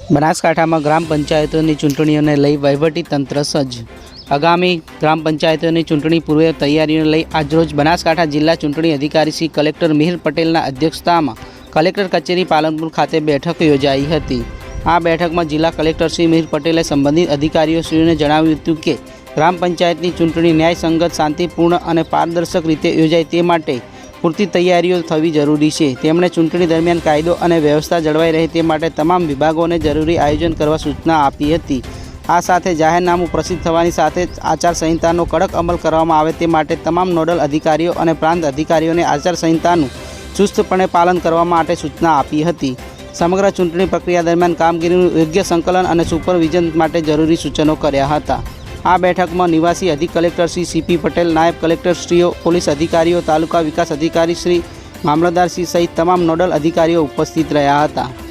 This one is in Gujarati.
બનાસકાંઠામાં ગ્રામ પંચાયતોની ચૂંટણીઓને લઈ વહીવટી તંત્ર સજ્જ. આગામી ગ્રામ પંચાયતોની ચૂંટણી પૂર્વે તૈયારીઓને લઈ આજરોજ બનાસકાંઠા જિલ્લા ચૂંટણી અધિકારી શ્રી કલેક્ટર મિહિર પટેલના અધ્યક્ષતામાં કલેક્ટર કચેરી પાલનપુર ખાતે બેઠક યોજાઈ હતી. આ બેઠકમાં જિલ્લા કલેક્ટર શ્રી મિહિર પટેલે સંબંધિત અધિકારીઓશ્રીઓને જણાવ્યું હતું કે, ગ્રામ પંચાયતની ચૂંટણી ન્યાયસંગત, શાંતિપૂર્ણ અને પારદર્શક રીતે યોજાય તે માટે પૂરતી તૈયારીઓ થવી જરૂરી છે. તેમણે ચૂંટણી દરમિયાન કાયદો અને વ્યવસ્થા જળવાઈ રહે તે માટે તમામ વિભાગોને જરૂરી આયોજન કરવા સૂચના આપી હતી. આ સાથે જાહેરનામું પ્રસિદ્ધ થવાની સાથે આચારસંહિતાનો કડક અમલ કરવામાં આવે તે માટે તમામ નોડલ અધિકારીઓ અને પ્રાંત અધિકારીઓને આચારસંહિતાનું ચુસ્તપણે પાલન કરવા માટે સૂચના આપી હતી. સમગ્ર ચૂંટણી પ્રક્રિયા દરમિયાન કામગીરીનું યોગ્ય સંકલન અને સુપરવિઝન માટે જરૂરી સૂચનો કર્યા હતા. આ બેઠકમાં નિવાસી અધિક કલેક્ટર શ્રી સીપી પટેલ, નાયબ કલેક્ટર શ્રીઓ, પોલીસ અધિકારીઓ, તાલુકા વિકાસ અધિકારી શ્રી મામલતદારશ્રી સહિત તમામ નોડલ અધિકારીઓ ઉપસ્થિત રહ્યા હતા.